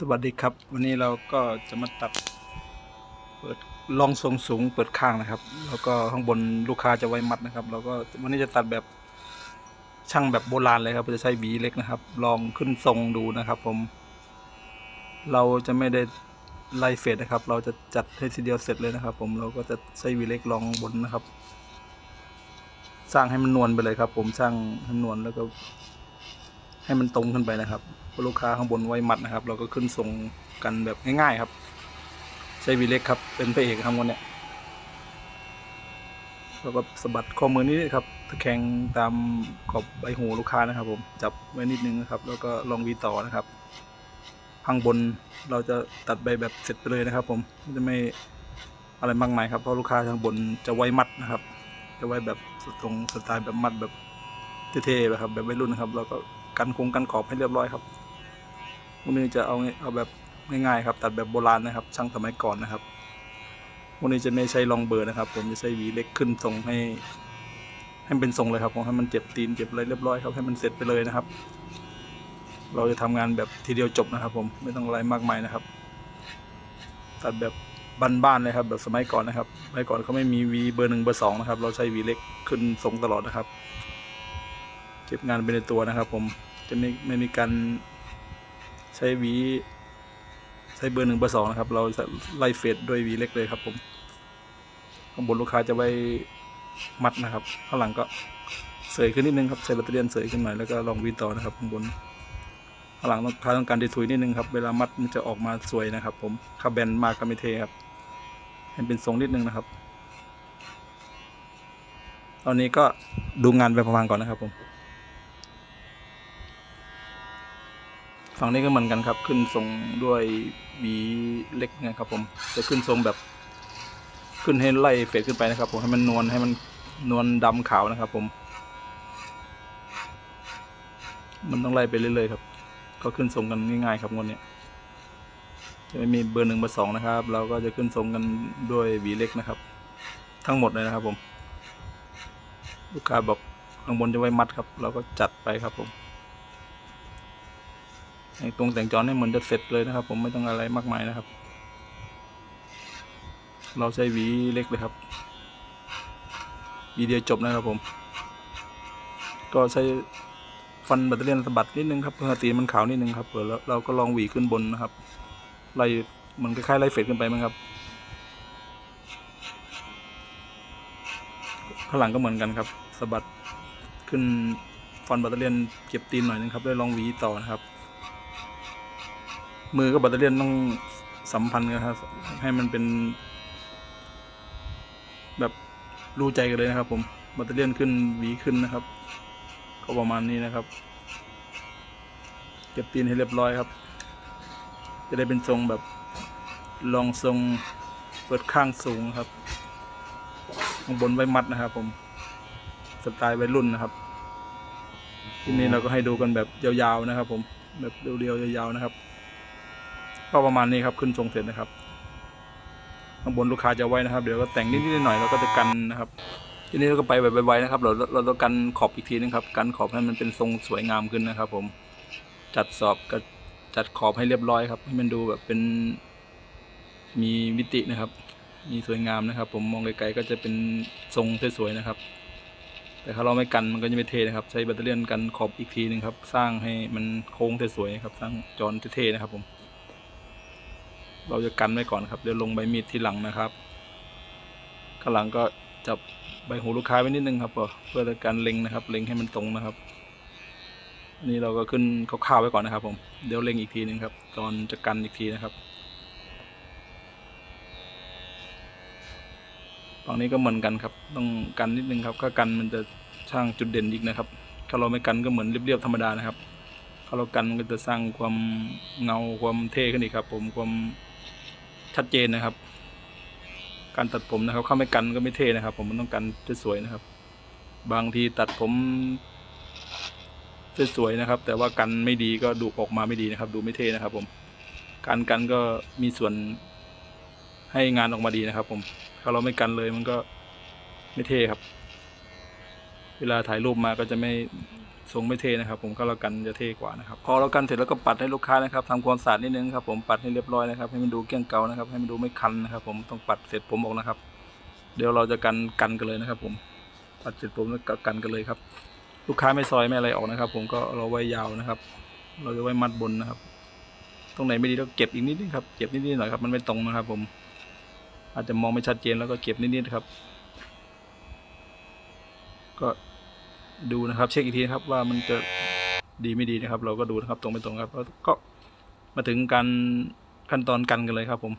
สวัสดีครับ วันนี้เราก็จะมาตัด เปิดลองทรงสูงเปิดข้างนะครับ แล้วก็ข้างบนลูกค้าจะไว้มัดนะครับเราก็วันนี้จะตัดแบบช่างแบบโบราณเลยครับจะใช้หวีเล็กนะครับ ลองขึ้นทรงดูนะครับ ผม เราจะไม่ได้ไล่เฟดนะครับ เราจะจัดให้ทีเดียวเสร็จเลยนะครับ ผมเราก็จะใช้หวีเล็กลองบนนะครับ สร้างให้มันนวลไปเลยครับ ผมสร้างให้นวลแล้วก็ ให้มันตรงขึ้นไปนะครับ ลูกค้าข้างบนไว้มัดนะครับ เราก็ขึ้นทรงกันแบบง่ายๆครับ ใช้วีเล็กครับ เป็นพระเอกครับวันเนี้ยแล้วก็สะบัดข้อมือนิดๆครับตะแคงตามขอบใบหูลูกค้านะครับ ผมจับไว้นิดนึงนะครับ แล้วก็ลองวีต่อนะครับข้างบนเราจะตัดใบแบบเสร็จไปเลยนะครับ ผมจะไม่อะไรมากมายครับเพราะลูกค้าข้างบนจะไว้มัดนะครับ จะไว้แบบตรงสไตล์แบบมัดแบบเท่ๆแบบครับแบบวัยรุ่นนะครับ แล้วก็กันคงกันขอบให้เรียบร้อยครับ วันนี้จะเอาเอาแบบง่ายๆครับ ตัดแบบโบราณนะครับ ช่างสมัยก่อนนะครับวันนี้จะไม่ใช้ลองเบอร์นะครับ ผมจะใช้หวีเล็กขึ้นทรงให้ให้เป็นทรงเลยครับผมให้มันเจ็บตีนเจ็บอะไรเรียบร้อยครับให้มันเสร็จไปเลยนะครับ เราจะทำงานแบบทีเดียวจบนะครับ ผมไม่ต้องอะไรมากมายนะครับ ตัดแบบบ้านๆเลยครับ แบบสมัยก่อนนะครับสมัยก่อนเขาไม่มีวีเบอร์หนึ่งเบอร์สองนะครับ เราใช้วีเล็กขึ้นทรงตลอดนะครับ เก็บงานไปในตัวนะครับ ผมจะไม่ไม่มีการ ใช้หวี ใช้เบอร์หนึ่งเบอร์สองนะครับ เราจะไล่เฟดด้วยหวีเล็กเลยครับ ผม ข้างบนลูกค้าจะไว้มัดนะครับ ข้างหลังก็เสยขึ้นนิดนึงครับใส่แบตเตอรี่ยนเสยขึ้นหน่อยแล้วก็ลองวีต่อนะครับข้างบนข้างหลังลูกค้าต้องการดีทุยนิดนึงครับ เวลามัดมันจะออกมาสวยนะครับ ผมถ้าแบนมากก็ไม่เทครับให้เป็นทรงนิดนึงนะครับ ตอนนี้ก็ดูงานไปประมาณก่อนนะครับผม ฝั่งนี้ก็เหมือนกันครับ ขึ้นทรงด้วยวีเล็กนะครับผม จะขึ้นทรงแบบ ขึ้นให้ไล่เฟดขึ้นไปนะครับ ผมให้มันนวลให้มันนวลดำขาวนะครับ ผม มันต้องไล่ไปเรื่อยๆครับ ก็ขึ้นทรงกันง่ายๆครับงวดนี้จะไม่มีเบอร์หนึ่งเบอร์สองนะครับ เราก็จะขึ้นทรงกันด้วยวีเล็กนะครับ ทั้งหมดเลยนะครับผม ลูกค้าบอกข้างบนจะไว้มัดครับ เราก็จัดไปครับผม แต่งตรงแต่งจอนให้เหมือนจะเสร็จเลยนะครับ ผมไม่ต้องอะไรมากมายนะครับ เราใช้หวีเล็กเลยครับวีเดียวจบนะครับผม ก็ใช้ฟันแบตเตอรี่สะบัดนิดนึงครับเพื่อตีมันขาวนิดนึงครับเผื่อแล้วเราก็ลองหวีขึ้นบนนะครับไล่เหมันคล้ายๆไล่เฟดขึ้นไปมั้งครับข้างหลังก็เหมือนกันครับสะบัดขึ้นฟันแบตเตอรี่เก็บตีนหน่อยนึงครับแล้วลองหวีต่อนะครับ มือกับแบตเตอรี่ยนต้องสัมพันธ์กันครับ ให้มันเป็น แบบรู้ใจกันเลยนะครับ ผมแบตเตอรี่ยนขึ้นหวีขึ้นนะครับ ก็ประมาณนี้นะครับ เก็บตีนให้เรียบร้อยครับ จะได้เป็นทรงแบบลองทรงเปิดข้างสูงครับข้างบนไว้มัดนะครับ ผมสไตล์วัยรุ่นนะครับทีนี้เราก็ให้ดูกันแบบยาวๆนะครับ ผมแบบเรียวๆยาวๆนะครับ ก็ประมาณนี้ครับขึ้นทรงเสร็จนะครับข้างบนลูกค้าจะไว้นะครับ เดี๋ยวก็แต่งนิดๆหน่อยๆแล้วก็จะกันนะครับ ทีนี้เราก็ไปแบบไวๆนะครับ เราเราต้องกันขอบอีกทีนึงครับกันขอบให้มันเป็นทรงสวยงามขึ้นนะครับ ผมจัดสอบก็จัดขอบให้เรียบร้อยครับ ให้มันดูแบบเป็นมีมิตินะครับ มีสวยงามนะครับ ผมมองไกลๆก็จะเป็นทรงสวยๆนะครับ แต่ถ้าเราไม่กันมันก็จะไม่เท่นะครับ ใช้แบตเตอรี่กันขอบอีกทีหนึงครับ สร้างให้มันโค้งสวยๆครับ สร้างจอนเท่ๆนะครับผม เราจะกันไว้ก่อนครับเดี๋ยวลงใบมีดทีหลังนะครับข้างหลังก็จับใบหูลูกค้าไว้นิดนึงครับเพื่อเพื่อการเล็งนะครับเล็งให้มันตรงนะครับนนี้เราก็ขึ้นคร่าวๆไว้ก่อนนะครับ ผมเดี๋ยวเล็งอีกทีหนึงครับตอนจะกันอีกทีนะครับฝั่งนี้ก็เหมือนกันครับ ต้องกันนิดนึงครับถ้ากันมันจะสร้างจุดเด่นอีกนะครับ ถ้าเราไม่กันก็เหมือนเรียบๆธรรมดานะครับ ถ้าเรากันมันก็จะสร้างความเงาความเท่ขึ้นอีกครับ ผมความ ชัดเจนนะครับ การตัดผมนะครับ เข้าไม่กันก็ไม่เท่นะครับ ผมมันต้องกันสวยๆนะครับ บางทีตัดผมสวยๆนะครับ แต่ว่ากันไม่ดีก็ดูออกมาไม่ดีนะครับ ดูไม่เท่นะครับ ผม การกันก็มีส่วนให้งานออกมาดีนะครับ ผม ถ้าเราไม่กันเลยมันก็ไม่เท่ครับ เวลาถ่ายรูปมาก็จะไม่ ทรงไม่เทนะครับ ผมก็เรากันจะเทกว่านะครับ พอเรากันเสร็จแล้วก็ปัดให้ลูกค้านะครับทำความสะอาดนิดนึงครับผมปัดให้เรียบร้อยนะครับให้มันดูเกลี้ยงเกานะครับ ให้มันดูไม่คันนะครับ ผมต้องปัดเสร็จผมออกนะครับ เดี๋ยวเราจะกันกันกันเลยนะครับ ผมปัดเสร็จผมแล้วก็กันกันเลยครับ ลูกค้าไม่ซอยไม่อะไรออกนะครับ ผมก็เราไว้ยาวนะครับ เราจะไว้มัดบนนะครับ ตรงไหนไม่ดีเราเก็บอีกนิดนึงครับเก็บนิดๆหน่อยครับมันไม่ตรงนะครับ ผม อาจจะมองไม่ชัดเจนแล้วก็เก็บนิดๆครับ ก็ ดูนะครับ เช็คอีกทีครับว่ามันจะดีไม่ดีนะครับ เราก็ดูนะครับตรงไม่ตรงครับแล้วก็มาถึงการขั้นตอนกันกันเลยครับ ผม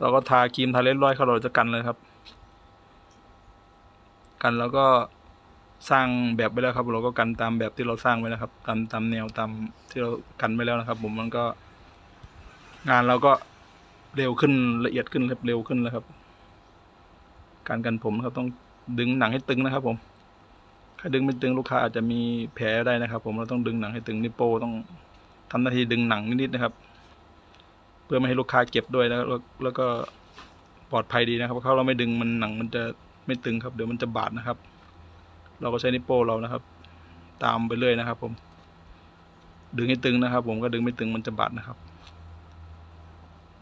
เราก็ทาครีมทาเล็บร้อยเขาเราจะกันเลยครับ กันแล้วก็สร้างแบบไปแล้วครับ เราก็กันตามแบบที่เราสร้างไว้นะครับ ตามตามแนวตามที่เรากันไว้แล้วนะครับ ผมมันก็ งานเราก็เร็วขึ้นละเอียดขึ้นเร็วขึ้นแล้วครับ การกันผมครับต้อง ดึงหนังให้ตึงนะครับ ผมถ้าดึงไม่ตึงลูกค้าอาจจะมีแผลได้นะครับ ผมเราต้องดึงหนังให้ตึงนิโป้ต้องทำหน้าที่ดึงหนังนิดๆนะครับ เพื่อไม่ให้ลูกค้าเจ็บด้วยแล้วแล้วก็ปลอดภัยดีนะครับเพราะเราไม่ดึงมันหนังมันจะไม่ตึงครับ เดี๋ยวมันจะบาดนะครับ เราก็ใช้นิโป้เรานะครับ ตามไปเรื่อยนะครับ ผม ดึงให้ตึงนะครับ ผมก็ดึงไม่ตึงมันจะบาดนะครับ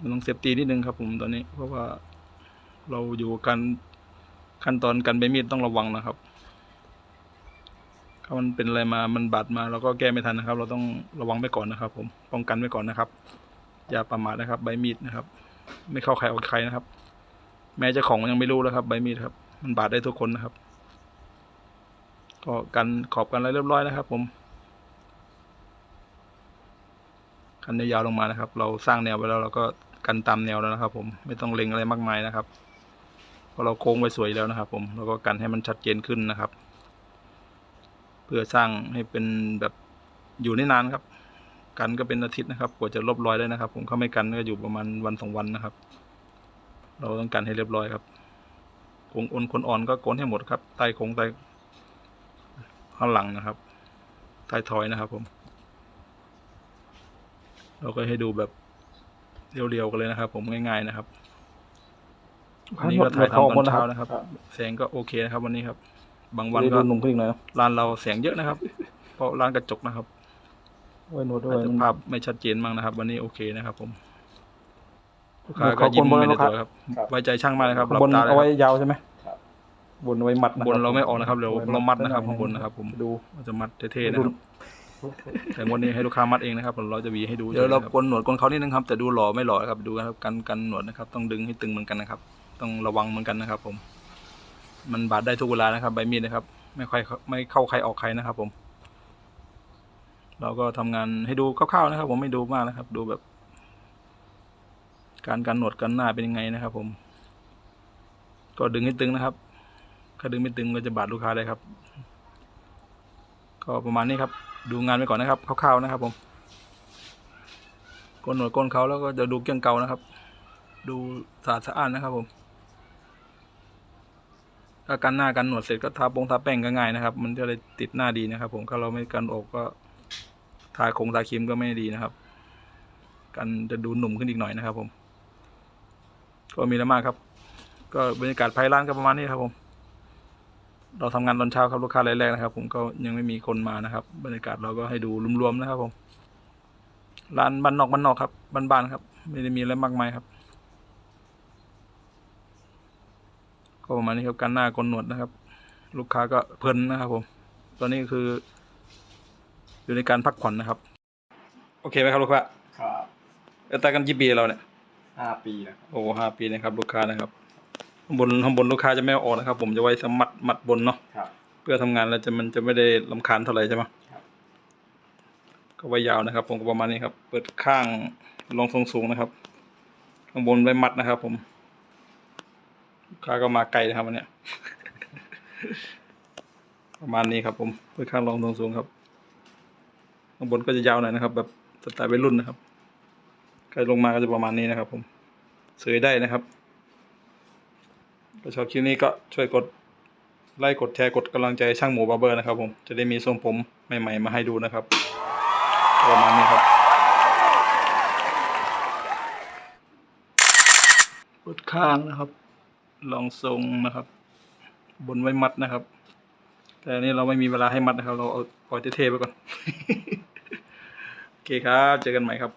มันต้องเซฟตี้นิดนึงครับ ผมตอนนี้เพราะว่าเราอยู่กัน ขั้นตอนกันใบมีดต้องระวังนะครับ ถ้ามันเป็นอะไรมามันบาดมาเราก็แก้ไม่ทันนะครับ เราต้องระวังไว้ก่อนนะครับ ผมป้องกันไว้ก่อนนะครับ อย่าประมาทนะครับ ใบมีดนะครับ ไม่เข้าใครออกใครนะครับ แม้เจ้าของยังไม่รู้แล้วครับ ใบมีดครับ มันบาดได้ทุกคนนะครับ ก็กันขอบกันอะไรเรียบร้อยนะครับ ผมกันยาวๆลงมานะครับ เราสร้างแนวไว้แล้วเราก็กันตามแนวแล้วนะครับ ผมไม่ต้องเล็งอะไรมากมายนะครับ เพราะเราโค้งไว้สวยแล้วนะครับ ผมแล้วก็กันให้มันชัดเจนขึ้นนะครับ เพื่อสร้างให้เป็นแบบอยู่ได้นานครับ กันก็เป็นอาทิตย์นะครับกว่าจะลบรอยได้นะครับ ผมเขาไม่กันก็อยู่ประมาณวันสองวันนะครับ เราต้องกันให้เรียบร้อยครับโค้งอ่อนคนอ่อนก็โกนให้หมดครับใต้โค้งใต้ข้างหลังนะครับใต้ทอยนะครับ ผม เราก็ให้ดูแบบเรียวๆกันเลยนะครับ ผมง่าย ๆนะครับ วันนี้ก็ถ่ายทำตอนเช้านะครับ แสงก็โอเคนะครับวันนี้ครับ บางวันก็ดูหนุ่มขึ้นอีกหน่อยนะร้านเราแสงเยอะนะครับ เพราะร้านกระจกนะครับไว้หนวดด้วอายจจะภาพไม่ชัดเจนมากนะครับ วันนี้โอเคนะครับ ผมลูกค้าขก็อบคุณยิ้มบนไม่ลูได้กค้าตัวครับครับ ไว้ใจช่างมากนะครับหข้าลังบนบตาเลยเอาคไว้รับยาวใช่ไหมบนเอาไว้มัดนะบนเราไม่ออกนะครับเดี๋ยวไว้เรามัดนะครับไว้ข้างบนนะครับ ผมดูเราจะมัดเท่ๆนะครับแต่วันนี้ให้ลูกค้ามัดเองนะครับเราจะหวีให้ดูเดี๋ยวเรากนหนวดกนเขานิดนึงครับแต่ดูหล่อไม่หล่อครับดูนะครับกันกันหนวดนะครับ ต้องดึงให้ตึงเหมือนกันนะครับ ต้องระวังเหมือนกันนะครับ ผม มันบาดได้ทุกเวลานะครับ ใบมีดนะครับ ไม่ค่อยไม่เข้าใครออกใครนะครับ ผม เราก็ทำงานให้ดูคร่าวๆนะครับ ผมไม่ดูมากนะครับ ดูแบบ การกันหนวดกันหน้าเป็นยังไงนะครับ ผม ก็ดึงให้ตึงนะครับ ถ้าดึงไม่ตึงก็จะบาดลูกค้าได้ครับ ก็ประมาณนี้ครับ ดูงานไปก่อนนะครับคร่าวๆนะครับผมโกนหนวดโกนเขาแล้วก็จะดูเกลี้ยงเกลานะครับ ดูสะอาดสะอ้านนะครับผม ถ้ากันหน้ากันหนวดเสร็จก็ทาปงทาแป้งก็ง่ายนะครับ มันจะเลยติดหน้าดีนะครับ ผมถ้าเราไม่กันอกก็ทาคงทาครีมก็ไม่ดีนะครับ กันจะดูหนุ่มขึ้นอีกหน่อยนะครับ ผม ก็มีแล้วมากครับ ก็บรรยากาศภายร้านก็ประมาณนี้ครับ ผม เราทำงานตอนเช้าครับลูกค้ารายแรกนะครับ ผมก็ยังไม่มีคนมานะครับ บรรยากาศเราก็ให้ดูรวมๆนะครับ ผมร้านบ้านนอกบ้านนอกครับบ้านๆครับ ไม่ได้มีอะไรมากมายครับ ก็ประมาณนี้ครับการหน้ากลหนวดนะครับ ลูกค้าก็เพลินนะครับผมตอนนี้คือ อยู่ในการพักผ่อนนะครับ โอเคไหมครับลูกค้าครับเออตากันกี่ปีเราเนี่ยห้าปีแล้วครับโอ้ห้าปีนะครับ ลูกค้านะครับข้างบนข้างบนลูกค้าจะไม่เอาออกนะครับ ผมจะไว้สมัดมัดบนเนาะครับ เพื่อทำงานแล้วจะมันจะไม่ได้ลำคาญเท่าไหร่ใช่ไหมครับ ก็ไว้ยาวนะครับ ผมก็ประมาณนี้ครับ เปิดข้างลงทรงสูงนะครับ ข้างบนไว้มัดนะครับ ผมลูก ค้าก็มาไกลนะครับวันนี้ประมาณนี้ครับ ผมเปิดข้างลงทรงสูงครับข้างบนก็จะยาวหน่อยนะครับ แบบสไตล์วัยรุ่นนะครับใครลงมาก็จะประมาณนี้นะครับ ผมเสยได้นะครับถ้าชอบคลิปนี้ก็ช่วยกดไลค์กดแชร์กดกำลังใจช่างหมูบาร์เบอร์นะครับ ผมจะได้มีทรงผมใหม่ๆ มาให้ดูนะครับประมาณนี้ครับกดข้างนะครับ ลองทรงนะครับ บนไว้มัดนะครับ แต่อันนี้เราไม่มีเวลาให้มัดนะครับ เราเอาปล่อยเท่ๆไปก่อน โอเคครับ เจอกันใหม่ครับ